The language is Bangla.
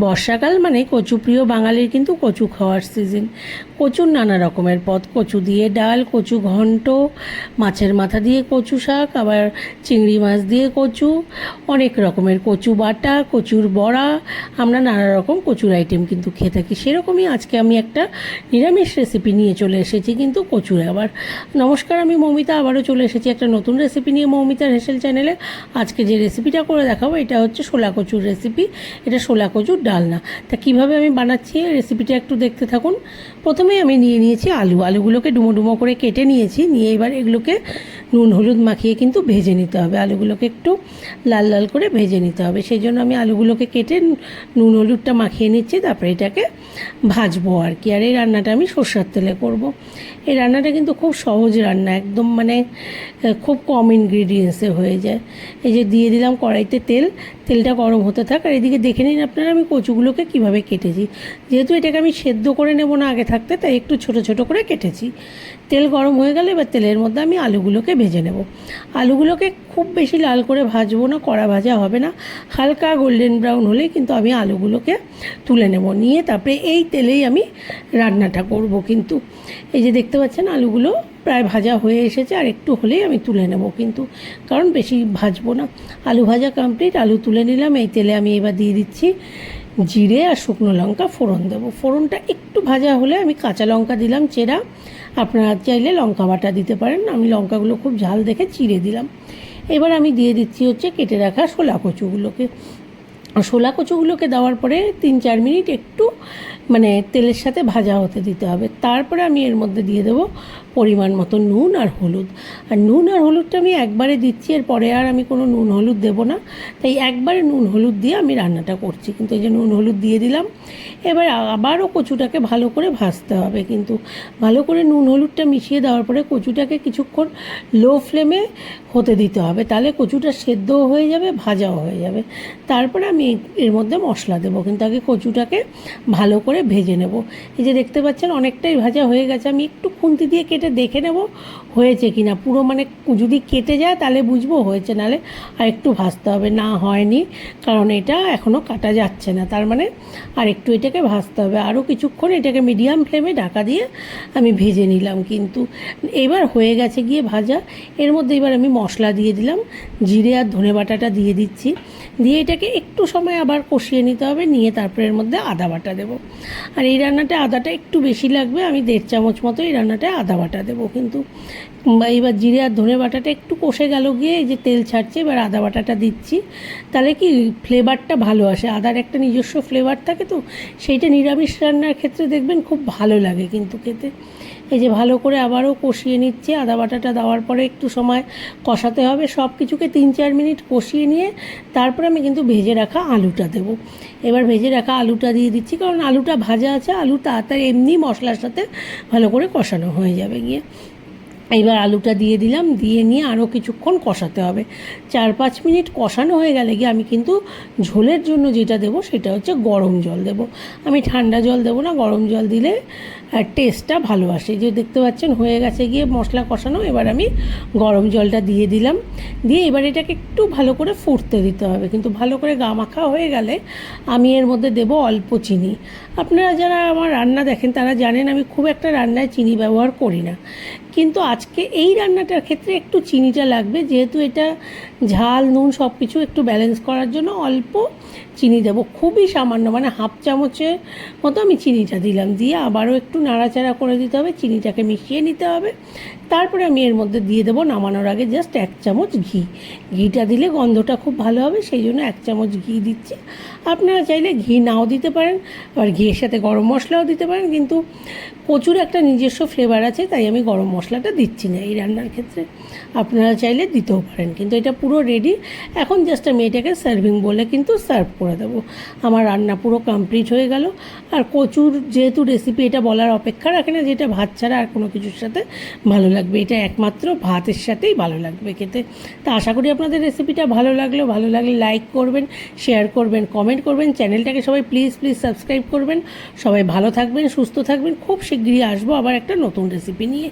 বর্ষাকাল মানে কচু প্রিয় বাঙালির কিন্তু কচু খাওয়ার সিজন কচুর নানা রকমের পদ, কচু দিয়ে ডাল, কচু ঘন্ট, মাছের মাথা দিয়ে কচু শাক, আবার চিংড়ি মাছ দিয়ে কচু, অনেক রকমের কচু বাটা, কচুর বড়া, আমরা নানা রকম কচুর আইটেম কিন্তু খেয়ে থাকি। সেরকমই আজকে আমি একটা নিরামিষ রেসিপি নিয়ে চলে এসেছি কিন্তু কচুর। আবার নমস্কার, আমি মৌমিতা, আবারও চলে এসেছি একটা নতুন রেসিপি নিয়ে মৌমিতার হেসেল চ্যানেলে আজকে যে রেসিপিটা করে দেখাবো, এটা হচ্ছে শোলা কচুর রেসিপি এটা শোলা কচুর ডালনা তা কীভাবে আমি বানাচ্ছি রেসিপিটা একটু দেখতে থাকুন। প্রথমেই আমি নিয়ে নিয়েছি আলু। আলুগুলোকে ডুমো ডুমো করে কেটে নিয়েছি। নিয়ে এবার এগুলোকে নুন, হলুদ মাখিয়ে কিন্তু ভেজে নিতে হবে। আলুগুলোকে একটু লাল লাল করে ভেজে নিতে হবে। সেই জন্য আমি আলুগুলোকে কেটে নুন, হলুদটা মাখিয়ে নিচ্ছি, তারপরে এটাকে ভাজবো আর কি। আর এই রান্নাটা আমি সর্ষার তেলে করব। এই রান্নাটা কিন্তু খুব সহজ রান্না, একদম মানে খুব কম ইনগ্রিডিয়েন্টসে হয়ে যায়। এই যে দিয়ে দিলাম কড়াইতে তেল, তেলটা গরম হতে থাক। আর এদিকে দেখে নিন আপনারা, আমি কচুগুলোকে কীভাবে কেটেছি। যেহেতু এটাকে আমি সেদ্ধ করে নেব না আগে থাকতে, তাই একটু ছোট ছোট করে কেটেছি। তেল গরম হয়ে গেলে এবার তেলের মধ্যে আমি আলুগুলোকে ভেজে নেব। আলুগুলোকে খুব বেশি লাল করে ভাজবো না, কড়া ভাজা হবে না। হালকা গোল্ডেন ব্রাউন হলেই কিন্তু আমি আলুগুলোকে তুলে নেব। নিয়ে তারপরে এই তেলেই আমি রান্নাটা করব কিন্তু। এই যে দেখতে পাচ্ছেন আলুগুলো প্রায় ভাজা হয়ে এসেছে, আর একটু হলেই আমি তুলে নেব কিন্তু। কারণ বেশি ভাজবো না। আলু ভাজা কমপ্লিট আলু তুলে নিলাম। এই তেলে আমি এবার দিয়ে দিচ্ছি জিরে আর শুকনো লঙ্কা ফোড়ন দেবো। ফোড়নটা একটু ভাজা হলে আমি কাঁচা লঙ্কা দিলাম, চেরা। আপনারা চাইলে লঙ্কা বাটা দিতে পারেন। আমি লঙ্কাগুলো খুব ঝাল দেখে চিড়ে দিলাম। এবার আমি দিয়ে দিচ্ছি হচ্ছে কেটে রাখা শোলা কচুগুলোকে। শোলা কচুগুলোকে দেওয়ার পরে তিন চার মিনিট একটু মানে তেলের সাথে ভাজা হতে দিতে হবে। তারপরে আমি এর মধ্যে দিয়ে দেবো পরিমাণ মতো নুন আর হলুদ। আর নুন আর হলুদটা আমি একবারে দিচ্ছি, এরপরে আর আমি কোনো নুন হলুদ দেবো না। তাই একবারে নুন হলুদ দিয়ে আমি রান্নাটা করছি। কিন্তু এই যে নুন হলুদ দিয়ে দিলাম এবার আবারও কচুটাকে ভালো করে ভাজতে হবে কিন্তু ভালো করে নুন হলুদটা মিশিয়ে দেওয়ার পরে কচুটাকে কিছুক্ষণ লো ফ্লেমে হতে দিতে হবে। তাহলে কচুটা সেদ্ধও হয়ে যাবে, ভাজাও হয়ে যাবে। তারপরে আমি এর মধ্যে মশলা দেবো। কিন্তু আগে কচুটাকে ভালো করে ভেজে নেব। এই যে দেখতে পাচ্ছেন অনেকটাই ভাজা হয়ে গেছে। আমি একটু খুন্তি দিয়ে কেটে দেখে নেব হয়েছে কি না পুরো মানে যদি কেটে যায় তাহলে বুঝব হয়েছে, নাহলে আর একটু ভাজতে হবে। না হয়নি, কারণ এটা এখনও কাটা যাচ্ছে না। তার মানে আর একটু এটাকে ভাজতে হবে। আরও কিছুক্ষণ এটাকে মিডিয়াম ফ্লেমে ঢাকা দিয়ে আমি ভেজে নিলাম। কিন্তু এবার হয়ে গেছে গিয়ে ভাজা। এর মধ্যে এবার আমি মশলা দিয়ে দিলাম। জিরে আর ধনে বাটাটা দিয়ে দিচ্ছি। দিয়ে এটাকে একটু সময় আবার কষিয়ে নিতে হবে। নিয়ে তারপরে এর মধ্যে আদা বাটা দেবো। আর এই রান্নাটা আদাটা একটু বেশি লাগবে। আমি দেড় চামচ মতো এই রান্নাটায় আদা বাটা দেবো। কিন্তু এবার জিরে আর ধনে বাটাটা একটু কষে গেল গিয়ে এই যে তেল ছাড়ছে, এবার আদা বাটাটা দিচ্ছি। তাহলে কি ফ্লেভারটা ভালো আসে? আদার একটা নিজস্ব ফ্লেভার থাকে তো, সেইটা নিরামিষ রান্নার ক্ষেত্রে দেখবেন খুব ভালো লাগে কিন্তু খেতে। এই যে ভালো করে আবারও কষিয়ে নিচ্ছে, আদা বাটাটা দেওয়ার পরে একটু সময় কষাতে হবে। সব কিছুকে তিন চার মিনিট কষিয়ে নিয়ে তারপরে আমি কিন্তু ভেজে রাখা আলুটা দেবো। এবার ভেজে রাখা আলুটা দিয়ে দিচ্ছি, কারণ আলুটা ভাজা আছে, আলু তাড়াতাড়ি এমনি মশলার সাথে ভালো করে কষানো হয়ে যাবে গিয়ে। এইবার আলুটা দিয়ে দিলাম, দিয়ে নিয়ে আরও কিছুক্ষণ কষাতে হবে। চার পাঁচ মিনিট কষানো হয়ে গেলে গিয়ে আমি কিন্তু ঝোলের জন্য যেটা দেবো সেটা হচ্ছে গরম জল দেব। আমি ঠান্ডা জল দেবো না, গরম জল দিলে টেস্টটা ভালো আসে। যে দেখতে পাচ্ছেন, হয়ে গেছে গিয়ে মশলা কষানো, এবার আমি গরম জলটা দিয়ে দিলাম। দিয়ে এবার এটাকে একটু ভালো করে ফুটতে দিতে হবে। কিন্তু ভালো করে গা মাখা হয়ে গেলে আমি এর মধ্যে দেব অল্প চিনি। আপনারা যারা আমার রান্না দেখেন, তারা জানেন আমি খুব একটা রান্নায় চিনি ব্যবহার করি না। কিন্তু আজকে এই রান্নাটার ক্ষেত্রে একটু চিনিটা লাগবে, যেহেতু এটা ঝাল, নুন সব কিছু একটু ব্যালেন্স করার জন্য অল্প চিনি দেবো। খুবই সামান্য মানে হাফ চামচের মতো আমি চিনিটা দিলাম। দিয়ে আবারও একটু নাড়াচাড়া করে দিতে হবে, চিনিটাকে মিশিয়ে নিতে হবে। তারপরে আমি এর মধ্যে দিয়ে দেবো নামানোর আগে জাস্ট এক চামচ ঘি। ঘিটা দিলে গন্ধটা খুব ভালো হবে, সেই জন্য এক চামচ ঘি দিচ্ছি। আপনারা চাইলে ঘি নাও দিতে পারেন, আবার ঘিয়ের সাথে গরম মশলাও দিতে পারেন, কিন্তু প্রচুর একটা নিজস্ব ফ্লেভার আছে, তাই আমি গরম মশলাটা দিচ্ছি না এই রান্নার ক্ষেত্রে। আপনারা চাইলে দিতেও পারেন, কিন্তু এটা পুরো রেডি এখন জাস্ট আমি এটাকে সার্ভিং বলে কিন্তু সার্ভ করে দেবো। আমার রান্না পুরো কমপ্লিট হয়ে গেল। আর কচুর যেহেতু রেসিপি এটা বলার অপেক্ষা রাখে না, যেটা ভাত ছাড়া আর কোনো কিছুর সাথে ভালো লাগবে। এটা একমাত্র ভাতের সাথেই ভালো লাগবে খেতে। তা আশা করি আপনাদের রেসিপিটা ভালো লাগল। ভালো লাগলে লাইক করবেন শেয়ার করবেন কমেন্ট করবেন, চ্যানেলটাকে সবাই প্লিজ প্লিজ সাবস্ক্রাইব করবেন। সবাই ভালো থাকবেন, সুস্থ থাকবেন, খুব শিগগিরই আসব আবার একটা নতুন রেসিপি নিয়ে।